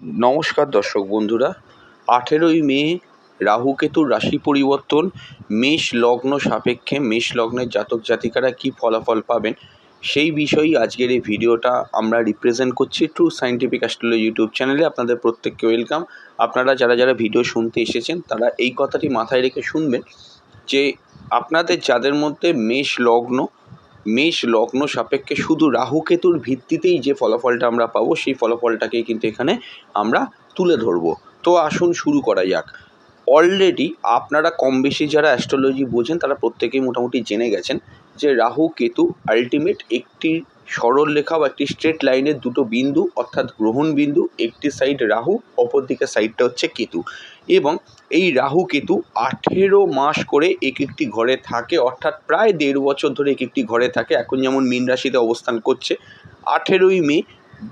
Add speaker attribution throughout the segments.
Speaker 1: নমস্কার দর্শক বন্ধুরা, আঠেরোই মে রাহু কেতুর রাশি পরিবর্তন, মেষ লগ্ন সাপেক্ষে, মেষ লগ্নের জাতক জাতিকারা কী ফলাফল পাবেন সেই বিষয়েই আজকের এই ভিডিওটা আমরা রিপ্রেজেন্ট করছি ট্রু সায়েন্টিফিক অ্যাস্ট্রোলজি ইউটিউব চ্যানেলে আপনাদের প্রত্যেককে ওয়েলকাম আপনারা যারা যারা ভিডিও শুনতে এসেছেন, তারা এই কথাটি মাথায় রেখে শুনবেন যে আপনাদের যাদের মধ্যে মেষ লগ্ন মেষ লগ্ন সাপেক্ষে শুধু রাহু কেতুর ভিত্তিতেই যে ফলাফলটা আমরা পাবো, সেই ফলাফলটাকেই কিন্তু এখানে আমরা তুলে ধরবো। তো আসুন শুরু করা যাক। অলরেডি আপনারা কম বেশি যারা অ্যাস্ট্রোলজি বোঝেন, তারা প্রত্যেকেই মোটামুটি জেনে গেছেন যে রাহু কেতু আলটিমেট একটি সরল রেখা বা একটি স্ট্রেট লাইনের দুটো বিন্দু, অর্থাৎ গ্রহণ বিন্দু, একটি সাইড রাহু অপর দিকের সাইডটা হচ্ছে কেতু। এবং এই রাহু কেতু আঠেরো মাস করে এক একটি ঘরে থাকে, অর্থাৎ প্রায় দেড় বছর ধরে এক একটি ঘরে থাকে। এখন যেমন মীন রাশিতে অবস্থান করছে, আঠেরোই মে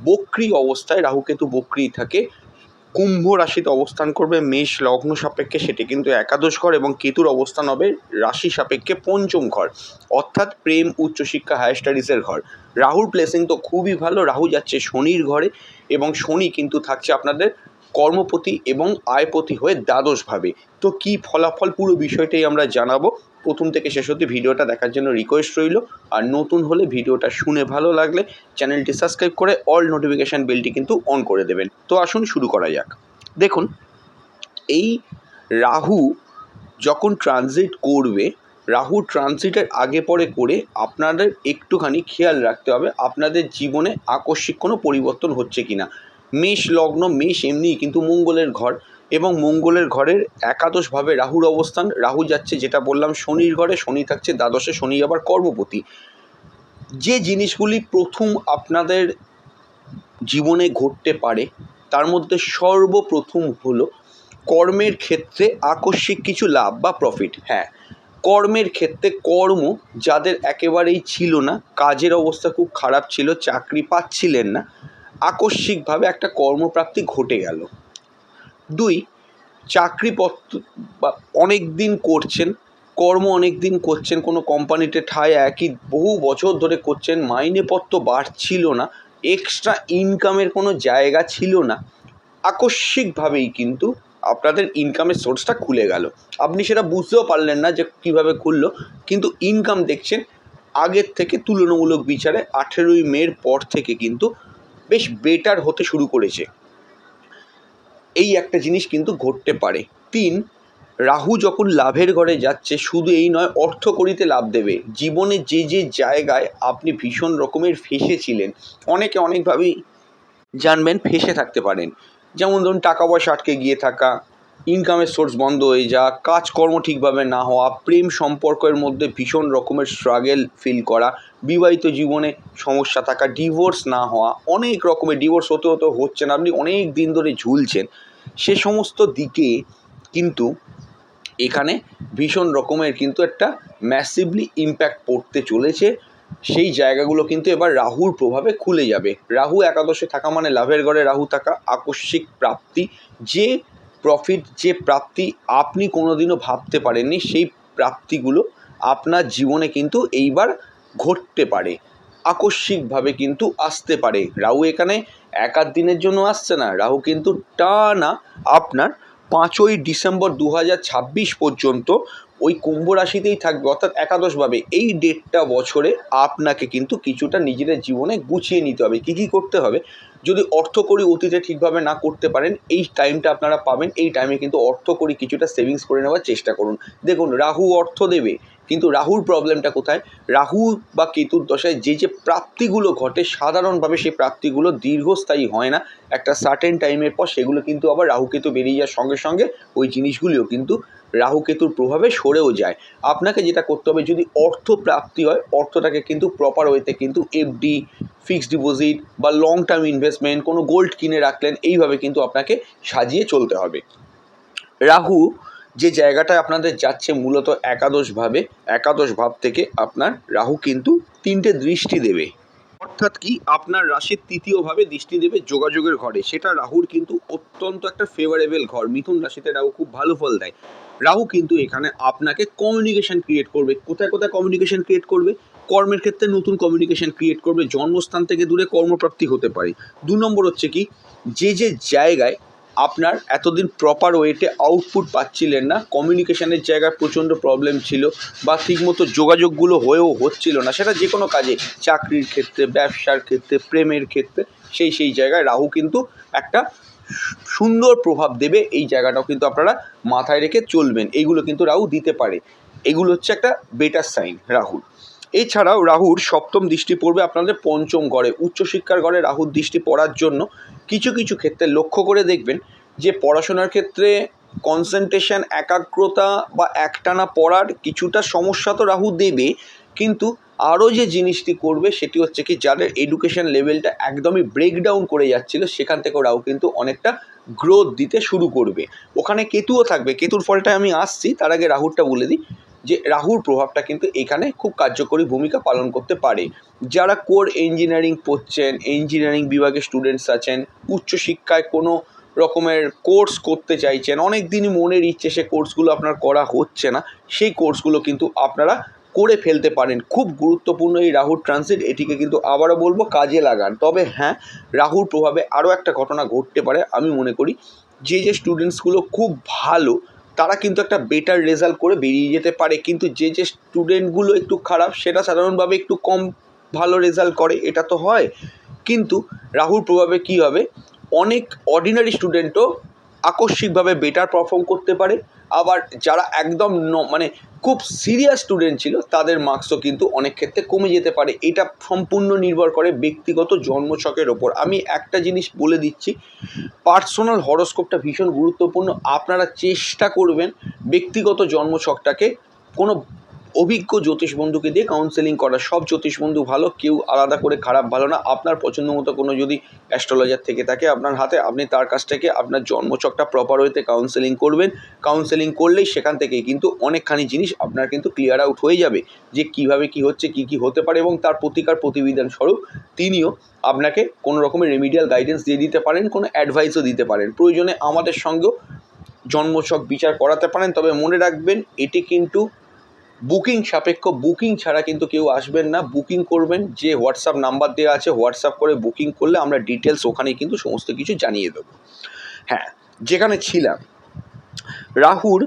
Speaker 1: বক্রি অবস্থায় রাহু কেতু বক্রি থাকে। কুম্ভ রাশিতে অবস্থান করবে, মেষ লগ্ন সাপেক্ষে সেটি কিন্তু একাদশ ঘর এবং কেতুর অবস্থান হবে রাশি সাপেক্ষে পঞ্চম ঘর, অর্থাৎ প্রেম, উচ্চশিক্ষা হায়ার স্টাডিজের ঘর। রাহুর প্লেসিং তো খুবই ভালো, রাহু যাচ্ছে শনির ঘরে এবং শনি কিন্তু থাকছে আপনাদের কর্মপতি এবং আয়পতি হয়ে দ্বাদশভাবে তো কি ফলাফল পুরো বিষয়টাই আমরা জানাব। প্রথম থেকে শেষ অবধি ভিডিওটা দেখার জন্য রিকোয়েস্ট রইল। আর নতুন হলে ভিডিওটা শুনে ভালো লাগলে চ্যানেলটি সাবস্ক্রাইব করে অল নোটিফিকেশান বেলটি কিন্তু অন করে দেবেন। তো আসুন শুরু করা যাক। দেখুন, এই রাহু যখন ট্রানজিট করবে, রাহু ট্রানজিটের আগে পরে করে আপনাদের একটুখানি খেয়াল রাখতে হবে আপনাদের জীবনে আকস্মিক কোনো পরিবর্তন হচ্ছে কি না মেষ লগ্ন, মেষ এমনিই কিন্তু মঙ্গলের ঘর এবং মঙ্গলের ঘরের একাদশভাবে রাহুর অবস্থান, রাহু যাচ্ছে যেটা বললাম শনির ঘরে, শনি থাকছে দ্বাদশে, শনি আবার কর্মপতি। যে জিনিসগুলি প্রথম আপনাদের জীবনে ঘটতে পারে, তার মধ্যে সর্বপ্রথম হলো কর্মের ক্ষেত্রে আকস্মিক কিছু লাভ বা প্রফিট হ্যাঁ কর্মের ক্ষেত্রে কর্ম যাদের একেবারেই ছিল না, কাজের অবস্থা খুব খারাপ ছিল, চাকরি পাচ্ছিলেন না আকস্মিকভাবে একটা কর্মপ্রাপ্তি ঘটে গেল। দুই, চাকরিপত্র বা অনেক দিন করছেন, কর্ম অনেক দিন করছেন, কোনো কোম্পানিতে ঠায় একই, বহু বছর ধরে করছেন মাইনেপত্র বাড়ছিল না এক্সট্রা ইনকামের কোনো জায়গা ছিল না। আকস্মিকভাবেই কিন্তু আপনাদের ইনকামের সোর্সটা খুলে গেল। আপনি সেটা বুঝতেও পারলেন না যে কীভাবে খুললো, কিন্তু ইনকাম দেখছেন আগের থেকে তুলনামূলক বিচারে আঠেরোই মের পর থেকে কিন্তু বেশ বেটার হতে শুরু করেছে। এই একটা জিনিস কিন্তু ঘটতে পারে। তিন, রাহু যখন লাভের ঘরে যাচ্ছে, শুধু এই নয়, অর্থ করিতে লাভ দেবে। জীবনে যে যে জায়গায় আপনি ভীষণ রকমের ফেসেছিলেন, অনেকে অনেকভাবেই জানবেন, ফেসে থাকতে পারেন। যেমন ধরুন, টাকা পয়সা আটকে গিয়ে থাকা ইনকামের সোর্স বন্ধ হয়ে যাওয়া কাজকর্ম ঠিকভাবে না হওয়া, প্রেম সম্পর্কের মধ্যে ভীষণ রকমের স্ট্রাগেল ফিল করা, বিবাহিত জীবনে সমস্যা থাকা ডিভোর্স না হওয়া, অনেক রকমের ডিভোর্স হতে হতে হচ্ছে না, আপনি অনেক দিন ধরে ঝুলছেন। সে সমস্ত দিকে কিন্তু এখানে ভীষণ রকমের কিন্তু একটা ম্যাসিভলি ইম্প্যাক্ট পড়তে চলেছে। সেই জায়গাগুলো কিন্তু এবার রাহুর প্রভাবে খুলে যাবে। রাহু একাদশে থাকা মানে লাভের ঘরে রাহু থাকা আকস্মিক প্রাপ্তি। যে প্রফিট যে প্রাপ্তি আপনি কোনোদিনও ভাবতে পারেননি, সেই প্রাপ্তিগুলো আপনার জীবনে কিন্তু এইবার ঘটতে পারে। আকস্মিকভাবে কিন্তু আসতে পারে। রাহু এখানে এক আধ দিনের জন্য আসছে না। রাহু কিন্তু টানা আপনার পাঁচই ডিসেম্বর দু হাজার ছাব্বিশ পর্যন্ত ওই কুম্ভ রাশিতেই থাকবে, অর্থাৎ একাদশভাবে। এই ডেটটা বছরে আপনাকে কিন্তু কিছুটা নিজেদের জীবনে গুছিয়ে নিতে হবে। কী কী করতে হবে? যদি অর্থকরী অতীতে ঠিকভাবে না করতে পারেন, এই টাইমটা আপনারা পাবেন। এই টাইমে কিন্তু অর্থকরী কিছুটা সেভিংস করে নেওয়ার চেষ্টা করুন। দেখুন, রাহু অর্থ দেবে, কিন্তু রাহুর প্রবলেমটা কোথায়? রাহু বা কেতুর দশায় যে যে প্রাপ্তিগুলো ঘটে, সাধারণভাবে সেই প্রাপ্তিগুলো দীর্ঘস্থায়ী হয় না। একটা সার্টেন টাইমের পর সেগুলো কিন্তু আবার রাহু কেতু বেরিয়ে যাওয়ার সঙ্গে সঙ্গে ওই জিনিসগুলিও কিন্তু রাহু কেতুর প্রভাবে সরেও যায়। আপনাকে যেটা করতে হবে, যদি অর্থ প্রাপ্তি হয়, অর্থটাকে কিন্তু প্রপার ওয়েতে কিন্তু এফডি ফিক্সড ডিপোজিট বা লং টার্ম ইনভেস্টমেন্ট কোনো গোল্ড কিনে রাখলেন, এইভাবে কিন্তু আপনাকে সাজিয়ে চলতে হবে। রাহু যে জায়গাটায় আপনাদের যাচ্ছে মূলত একাদশভাবে একাদশ ভাব থেকে আপনার রাহু কিন্তু তিনটে দৃষ্টি দেবে। অর্থাৎ কি? আপনার রাশির তৃতীয়ভাবে দৃষ্টি দেবে যোগাযোগের ঘরে। সেটা রাহুর কিন্তু অত্যন্ত একটা ফেভারেবল ঘর। মিথুন রাশিতে রাহু খুব ভালো ফল দেয়। রাহু কিন্তু এখানে আপনাকে কমিউনিকেশন ক্রিয়েট করবে। কোথায় কোথায় কমিউনিকেশন ক্রিয়েট করবে? কর্মের ক্ষেত্রে নতুন কমিউনিকেশন ক্রিয়েট করবে। জন্মস্থান থেকে দূরে কর্মপ্রাপ্তি হতে পারে। দু নম্বর হচ্ছে কি, যে যে জায়গায় আপনার এতদিন প্রপার ওয়েতে আউটপুট পাচ্ছিলেন না কমিউনিকেশনের জায়গায় প্রচণ্ড প্রবলেম ছিল বা ঠিকমতো যোগাযোগগুলো হয়েও হচ্ছিল না, সেটা যে কোনো কাজে, চাকরির ক্ষেত্রে, ব্যবসার ক্ষেত্রে, প্রেমের ক্ষেত্রে, সেই সেই জায়গায় রাহু কিন্তু একটা সুন্দর প্রভাব দেবে এই জায়গাটাও কিন্তু আপনারা মাথায় রেখে চলবেন। এইগুলো কিন্তু রাহু দিতে পারে। এগুলো হচ্ছে একটা বেটার সাইন রাহুর। এছাড়াও রাহুর সপ্তম দৃষ্টি পড়বে আপনাদের পঞ্চম ঘরে উচ্চশিক্ষার ঘরে রাহুর দৃষ্টি পড়ার জন্য কিছু কিছু ক্ষেত্রে লক্ষ্য করে দেখবেন যে পড়াশোনার ক্ষেত্রে কনসেন্ট্রেশন একাগ্রতা বা একটানা পড়ার কিছুটা সমস্যা তো রাহু দেবে, কিন্তু আরও যে জিনিসটি করবে সেটি হচ্ছে কি যাদের এডুকেশন লেভেলটা একদমই ব্রেকডাউন করে যাচ্ছিল, সেখান থেকেও রাহু কিন্তু অনেকটা গ্রোথ দিতে শুরু করবে। ওখানে কেতুও থাকবে। কেতুর ফলটা আমি আসছি, তার আগে রাহুরটা বলে দিই যে রাহুর প্রভাবটা কিন্তু এখানে খুব কার্যকরী ভূমিকা পালন করতে পারে। যারা কোর ইঞ্জিনিয়ারিং পড়ছেন ইঞ্জিনিয়ারিং বিভাগের স্টুডেন্টস আছেন উচ্চশিক্ষায় কোনো রকমের কোর্স করতে চাইছেন অনেক দিনই মনের ইচ্ছে সে কোর্সগুলো আপনার করা হচ্ছে না, সেই কোর্সগুলো কিন্তু আপনারা করে ফেলতে পারেন। খুব গুরুত্বপূর্ণ এই রাহুর ট্রানজিট এটিকে কিন্তু আবারও বলব কাজে লাগান। তবে হ্যাঁ রাহুর প্রভাবে আরও একটা ঘটনা ঘটতে পারে, আমি মনে করি। যে যে স্টুডেন্টসগুলো খুব ভালো, তারা কিন্তু একটা বেটার রেজাল্ট করে বেরিয়ে যেতে পারে। কিন্তু যে যে স্টুডেন্টগুলো একটু খারাপ, সেটা সাধারণভাবে একটু কম ভালো রেজাল্ট করে, এটা তো হয়। কিন্তু রাহুর প্রভাবে কী হবে? অনেক অর্ডিনারি স্টুডেন্টও আকস্মিকভাবে বেটার পারফর্ম করতে পারে। আবার যারা একদম মানে খুব সিরিয়াস স্টুডেন্ট ছিল, তাদের মার্কসও কিন্তু অনেক ক্ষেত্রে কমে যেতে পারে। এটা সম্পূর্ণ নির্ভর করে ব্যক্তিগত জন্মছকের ওপর। আমি একটা জিনিস বলে দিচ্ছি পার্সোনাল হরস্কোপটা ভীষণ গুরুত্বপূর্ণ। আপনারা চেষ্টা করবেন ব্যক্তিগত জন্মছকটাকে কোনো অভিজ্ঞ জ্যোতিষ বন্ধুকে দিয়ে কাউন্সেলিং করা। সব জ্যোতিষ বন্ধু ভালো, কেউ আলাদা করে খারাপ ভালো না। আপনার পছন্দ মতো কোনো যদি অ্যাস্ট্রোলজার থেকে থাকে আপনার হাতে, আপনি তার কাছ থেকে আপনার জন্মচকটা প্রপার ওয়েতে কাউন্সেলিং করবেন। কাউন্সেলিং করলেই সেখান থেকেই কিন্তু অনেকখানি জিনিস আপনার কিন্তু ক্লিয়ার আউট হয়ে যাবে যে কীভাবে কি হচ্ছে, কি কি হতে পারে এবং তার প্রতিকার প্রতিবিধান স্বরূপ তিনিও আপনাকে কোনো রকমের রেমিডিয়াল গাইডেন্স দিয়ে দিতে পারেন, কোনো অ্যাডভাইসও দিতে পারেন। প্রয়োজনে আমাদের সঙ্গেও জন্মছক বিচার করাতে পারেন, তবে মনে রাখবেন এটি কিন্তু বুকিং সাপেক্ষ, বুকিং ছাড়া কিন্তু কেউ আসবেন না। বুকিং করবেন, যে হোয়াটসঅ্যাপ নাম্বার দেওয়া আছে হোয়াটসঅ্যাপ করে বুকিং করলে আমরা ডিটেলস ওখানেই কিন্তু সমস্ত কিছু জানিয়ে দেবো। হ্যাঁ যেখানে ছিলাম, রাহুর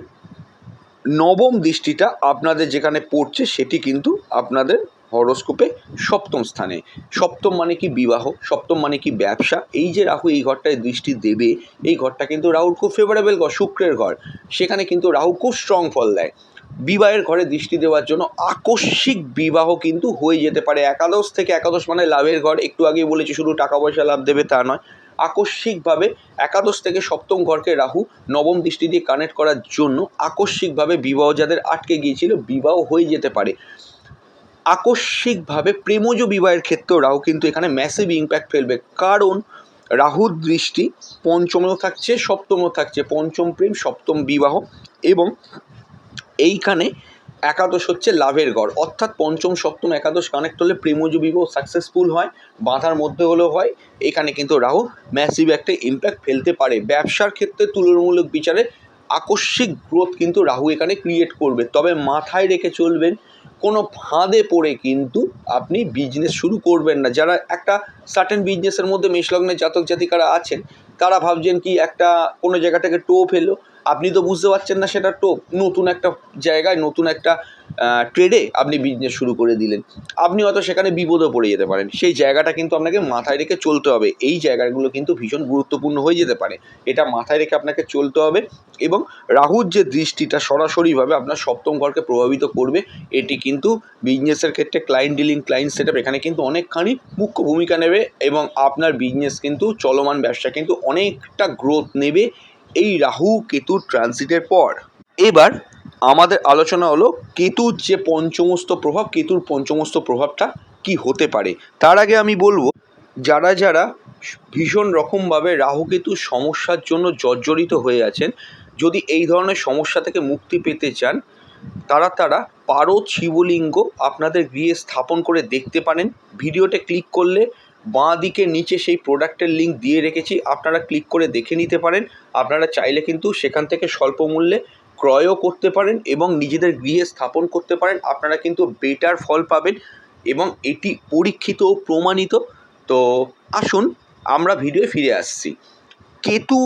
Speaker 1: নবম দৃষ্টিটা আপনাদের যেখানে পড়ছে সেটি কিন্তু আপনাদের হরোস্কোপে সপ্তম স্থানে। সপ্তম মানে কি বিবাহ, সপ্তম মানে কি ব্যবসা? এই যে রাহু এই ঘরটায় দৃষ্টি দেবে, এই ঘরটা কিন্তু রাহুর খুব ফেভারেবল ঘর, শুক্রের ঘর। সেখানে কিন্তু রাহু খুব স্ট্রং ফল দেয়। বিবাহের ঘরে দৃষ্টি দেওয়ার জন্য আকস্মিক বিবাহ কিন্তু হয়ে যেতে পারে। একাদশ থেকে একাদশ মানে লাভের ঘর। একটু আগেই বলেছি, শুধু টাকা পয়সা লাভ দেবে তা নয়। আকস্মিকভাবে একাদশ থেকে সপ্তম ঘরকে রাহু নবম দৃষ্টি দিয়ে কানেক্ট করার জন্য আকস্মিকভাবে বিবাহ যাদের আটকে গিয়েছিল, বিবাহ হয়ে যেতে পারে। আকস্মিকভাবে প্রেমজ বিবাহের ক্ষেত্রেও রাহু কিন্তু এখানে ম্যাসিভ ইম্প্যাক্ট ফেলবে। কারণ রাহুর দৃষ্টি পঞ্চমেও থাকছে, সপ্তমেও থাকছে। পঞ্চম প্রেম, সপ্তম বিবাহ এবং এইখানে একাদশ হচ্ছে লাভের গড়। অর্থাৎ পঞ্চম, সপ্তম, একাদশ কানেক্ট হলে প্রেমজ সাকসেসফুল হয়, বাধার মধ্যে হলেও হয়। এখানে কিন্তু রাহু ম্যাসিভ একটা ইম্প্যাক্ট ফেলতে পারে। ব্যবসার ক্ষেত্রে তুলনামূলক বিচারে আকস্মিক গ্রোথ কিন্তু রাহু এখানে ক্রিয়েট করবে। তবে মাথায় রেখে চলবেন, কোনো ফাঁদে পড়ে কিন্তু আপনি বিজনেস শুরু করবেন না। যারা একটা সার্টেন বিজনেসের মধ্যে মেষলগ্নের জাতক জাতিকারা আছেন তারা ভাবছেন কি একটা কোনো জায়গা থেকে টোপ এলো। আপনি তো বুঝতে পারছেন না সেটা টোপ। নতুন একটা জায়গায় নতুন একটা ট্রেডে আপনি বিজনেস শুরু করে দিলেন। আপনি হয়তো সেখানে বিপদও পড়ে যেতে পারেন। সেই জায়গাটা কিন্তু আপনাকে মাথায় রেখে চলতে হবে। এই জায়গাগুলো কিন্তু ভীষণ গুরুত্বপূর্ণ হয়ে যেতে পারে। এটা মাথায় রেখে আপনাকে চলতে হবে এবং রাহুর যে দৃষ্টিটা সরাসরিভাবে আপনার সপ্তম ঘরকে প্রভাবিত করবে, এটি কিন্তু বিজনেসের ক্ষেত্রে ক্লায়েন্ট ডিলিং ক্লায়েন্ট সেট এখানে কিন্তু অনেকখানি মুখ্য ভূমিকা নেবে এবং আপনার বিজনেস কিন্তু চলমান ব্যবসা কিন্তু অনেকটা গ্রোথ নেবে এই রাহু কেতু ট্রানজিটের পর। এবার আমাদের আলোচনা হলো কেতুর যে পঞ্চমস্ত প্রভাব, কেতুর পঞ্চমস্ত প্রভাবটা কি হতে পারে? তার আগে আমি বলব, যারা যারা ভীষণ রকমভাবে রাহুকেতুর সমস্যার জন্য জর্জরিত হয়ে আছেন, যদি এই ধরনের সমস্যা থেকে মুক্তি পেতে চান, তারা তারা পারদ শিবলিঙ্গ আপনাদের গৃহে স্থাপন করে দেখতে পারেন। ভিডিওতে ক্লিক করলে বাঁ দিকে নিচে সেই প্রোডাক্টের লিঙ্ক দিয়ে রেখেছি, আপনারা ক্লিক করে দেখে নিতে পারেন। আপনারা চাইলে কিন্তু সেখান থেকে স্বল্প মূল্যে ক্রয়ও করতে পারেন এবং নিজেদের গৃহে স্থাপন করতে পারেন। আপনারা কিন্তু বেটার ফল পাবেন এবং এটি পরীক্ষিত ও প্রমাণিত। তো আসুন, আমরা ভিডিওয়ে ফিরে আসছি। কেতু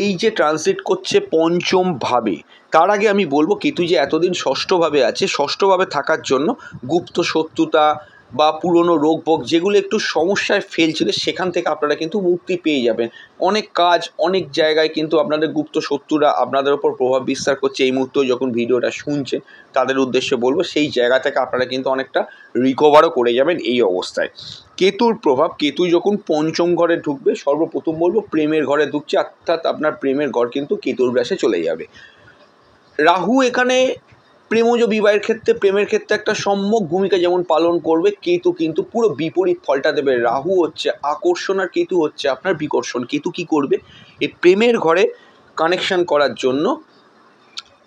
Speaker 1: এই যে ট্রানজিট করছে পঞ্চম ভাবে, তার আগে আমি বলব কেতু যে এতদিন ষষ্ঠভাবে আছে, ষষ্ঠভাবে থাকার জন্য গুপ্ত শত্রুতা বা পুরনো রোগ ভোগ যেগুলো একটু সমস্যায় ফেলছিল, সেখান থেকে আপনারা কিন্তু মুক্তি পেয়ে যাবেন। অনেক কাজ, অনেক জায়গায় কিন্তু আপনাদের গুপ্ত শত্রুরা আপনাদের ওপর প্রভাব বিস্তার করছে। এই মুহূর্তেও যখন ভিডিওটা শুনছেন, তাদের উদ্দেশ্যে বলব, সেই জায়গা থেকে আপনারা কিন্তু অনেকটা রিকভারও করে যাবেন এই অবস্থায়। কেতুর প্রভাব, কেতু যখন পঞ্চম ঘরে ঢুকবে, সর্বপ্রথম বলব প্রেমের ঘরে ঢুকছে, অর্থাৎ আপনার প্রেমের ঘর কিন্তু কেতুর গ্রাসে চলে যাবে। রাহু এখানে প্রেমজ বিবাহের ক্ষেত্রে, প্রেমের ক্ষেত্রে একটা সম্যক ভূমিকা যেমন পালন করবে, কেতু কিন্তু পুরো বিপরীত ফলটা দেবে। রাহু হচ্ছে আকর্ষণ আর কেতু হচ্ছে আপনার বিকর্ষণ। কেতু কি করবে? এই প্রেমের ঘরে কানেকশন করার জন্য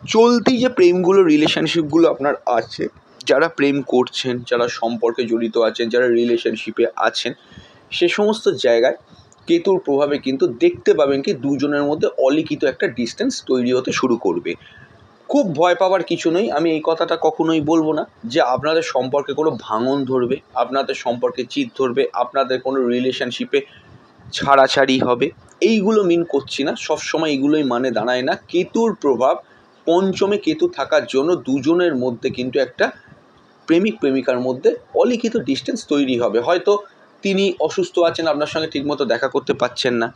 Speaker 1: চলতি যে প্রেমগুলো রিলেশনশিপগুলো আপনার আছে, যারা প্রেম করছেন, যারা সম্পর্কে জড়িত আছেন, যারা রিলেশনশিপে আছেন, সে সমস্ত জায়গায় কেতুর প্রভাবে কিন্তু দেখতে পাবেন কি দুজনের মধ্যে অলিখিত একটা ডিস্টেন্স তৈরি হতে শুরু করবে। খুব ভয় পাওয়ার কিছু নেই। আমি এই কথাটা কখনোই বলব না যে আপনাদের সম্পর্কে কোনো ভাঙন ধরবে, আপনাদের সম্পর্কে চিত ধরবে, আপনাদের কোনো রিলেশনশিপে ছাড়াছাড়ি হবে। এইগুলো মিন করছি না। সবসময় এগুলোই মানে দাঁড়ায় না। কেতুর প্রভাব, পঞ্চমে কেতু থাকার জন্য দুজনের মধ্যে কিন্তু একটা প্রেমিক, প্রেমিকার মধ্যে অলিখিত ডিস্টেন্স তৈরি হবে। হয়তো তিনি অসুস্থ আছেন, আপনার সঙ্গে ঠিকমতো দেখা করতে পারছেন না।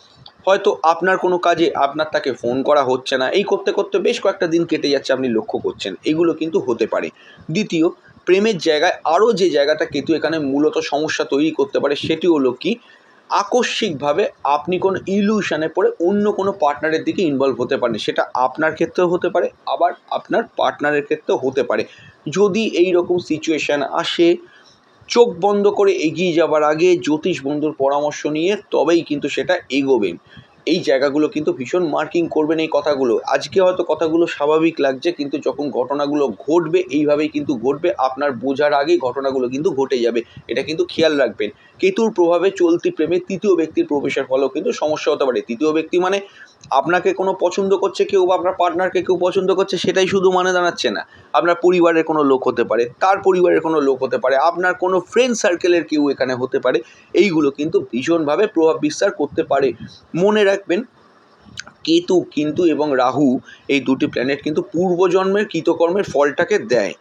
Speaker 1: হয়তো আপনার কোনো কাজে আপনার তাকে ফোন করা হচ্ছে না। এই করতে করতে বেশ কয়েকটা দিন কেটে যাচ্ছে আপনি লক্ষ্য করছেন। এগুলো কিন্তু হতে পারে। দ্বিতীয়, প্রেমের জায়গায় আরও যে জায়গাটা কেতু এখানে মূলত সমস্যা তৈরি করতে পারে সেটি হলো কি, আকস্মিকভাবে আপনি কোনো ইলিউশনে পড়ে অন্য কোনো পার্টনারের দিকে ইনভলভ হতে পারেন সেটা আপনার ক্ষেত্রেও হতে পারে, আবার আপনার পার্টনারের ক্ষেত্রেও হতে পারে। যদি এই রকম সিচুয়েশান আসে চোখ বন্ধ করে এগিয়ে যাবার আগে জ্যোতিষ বন্ধুর পরামর্শ নিয়ে তবেই কিন্তু সেটা এগোবেন এই জায়গাগুলো কিন্তু ভীষণ মার্কিং করবেন এই কথাগুলো। আজকে হয়তো কথাগুলো স্বাভাবিক লাগছে, কিন্তু যখন ঘটনাগুলো ঘটবে, এইভাবেই কিন্তু ঘটবে। আপনার বোঝার আগেই ঘটনাগুলো কিন্তু ঘটে যাবে। এটা কিন্তু খেয়াল রাখবেন। কেতুর প্রভাবে চলতি প্রেমে তৃতীয় ব্যক্তির প্রবেশের ফলেও কিন্তু সমস্যা হতে পারে। তৃতীয় ব্যক্তি মানে আপনাকে কোনো পছন্দ করছে কেউ বা আপনার পার্টনারকে কেউ পছন্দ করছে, সেটাই শুধু মানে দাঁড়াচ্ছে না। আপনার পরিবারের কোনো লোক হতে পারে তার পরিবারের কোনো লোক হতে পারে, আপনার কোনো ফ্রেন্ড সার্কেলের কেউ এখানে হতে পারে, এইগুলো কিন্তু ভীষণভাবে প্রভাব বিস্তার করতে পারে। মনে রাখবেন, কেতু কিন্তু এবং রাহু এই দুটি প্ল্যানেট কিন্তু পূর্বজন্মের কৃতকর্মের ফলটাকে দেয়।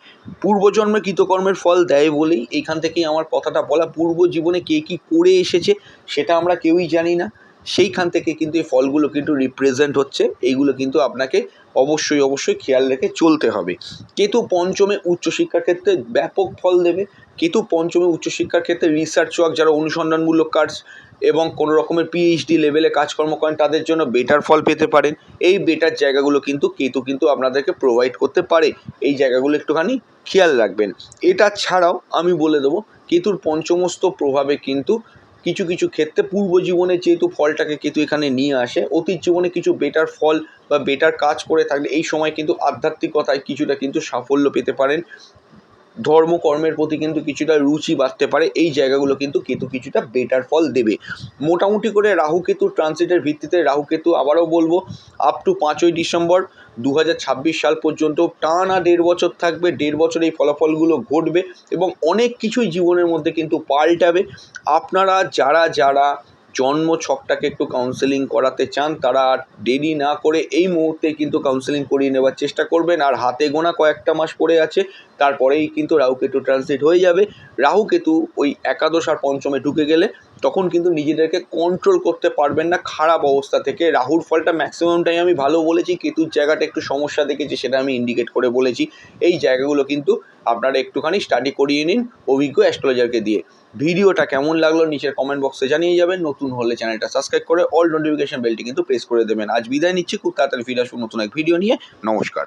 Speaker 1: পূর্বজন্মের কৃতকর্মের ফল দেয় বলেই এইখান থেকেই আমার কথাটা বলা। পূর্ব জীবনে কে কী করে এসেছে, সেটা আমরা কেউই জানি না। সেইখান থেকে কিন্তু এই ফলগুলো কিন্তু রিপ্রেজেন্ট হচ্ছে। এইগুলো কিন্তু আপনাকে অবশ্যই অবশ্যই খেয়াল রেখে চলতে হবে। কেতু পঞ্চমে উচ্চশিক্ষার ক্ষেত্রে ব্যাপক ফল দেবে। কেতু পঞ্চমে উচ্চশিক্ষার ক্ষেত্রে রিসার্চ ওয়ার্ক যারা অনুসন্ধানমূলক কাজ এবং কোনো রকমের পিএইচডি লেভেলে কাজকর্ম করেন, তাদের জন্য বেটার ফল পেতে পারেন। এই বেটার জায়গাগুলো কিন্তু কেতু কিন্তু আপনাদেরকে প্রোভাইড করতে পারে। এই জায়গাগুলো একটুখানি খেয়াল রাখবেন। এটা ছাড়াও আমি বলে দেবো, কেতুর পঞ্চমস্ত প্রভাবে কিন্তু কিছু কিছু ক্ষেত্রে পূর্ব জীবনে যেহেতু ফলটাকে কেতু এখানে নিয়ে আসে, অতীত জীবনে কিছু বেটার ফল বা বেটার কাজ করে থাকলে এই সময় কিন্তু আধ্যাত্মিকতায় কিছুটা কিন্তু সাফল্য পেতে পারেন। ধর্মকর্মের প্রতি কিন্তু কিছুটা রুচি বাড়তে পারে, এই জায়গাগুলো কিন্তু কেতু কিছুটা বেটার ফল দেবে। মোটামুটি করে রাহু কেতুর ট্রানজিটের ভিত্তিতে রাহু কেতু আবারও বলব আপ টু পাঁচই ডিসেম্বর দু হাজার ছাব্বিশ সাল পর্যন্ত টানা দেড় বছর থাকবে। দেড় বছর এই ফলাফলগুলো ঘটবে এবং অনেক কিছুই জীবনের মধ্যে কিন্তু পাল্টাবে। আপনারা যারা যারা জন্ম ছকটাকে একটু কাউন্সেলিং করাতে চান, তারা আর দেরি না করে এই মুহূর্তে কিন্তু কাউন্সেলিং করিয়ে নেওয়ার চেষ্টা করবেন। আর হাতে গোনা কয়েকটা মাস পড়ে আছে, তারপরেই কিন্তু রাহুকেতু ট্রান্সলেট হয়ে যাবে। রাহুকেতু ওই একাদশ আর পঞ্চমে ঢুকে গেলে তখন কিন্তু নিজেদেরকে কন্ট্রোল করতে পারবেন না খারাপ অবস্থা থেকে। রাহুর ফলটা ম্যাক্সিমাম টাইম আমি ভালো বলেছি, কেতুর জায়গাটা একটু সমস্যা দেখেছি সেটা আমি ইন্ডিকেট করে বলেছি। এই জায়গাগুলো কিন্তু আপনারা একটুখানি স্টাডি করিয়ে নিন অভিজ্ঞ অ্যাস্ট্রোলজারকে দিয়ে। ভিডিওটা কেমন লাগল নিচের কমেন্ট বক্সে জানিয়ে যাবেন। নতুন হলে চ্যানেলটা সাবস্ক্রাইব করে অল নোটিফিকেশন বেলটি কিন্তু প্রেস করে দেবেন। আজ বিদায় নিচ্ছি, খুব তাড়াতাড়ি ফিরে আসব নতুন এক ভিডিও নিয়ে। নমস্কার।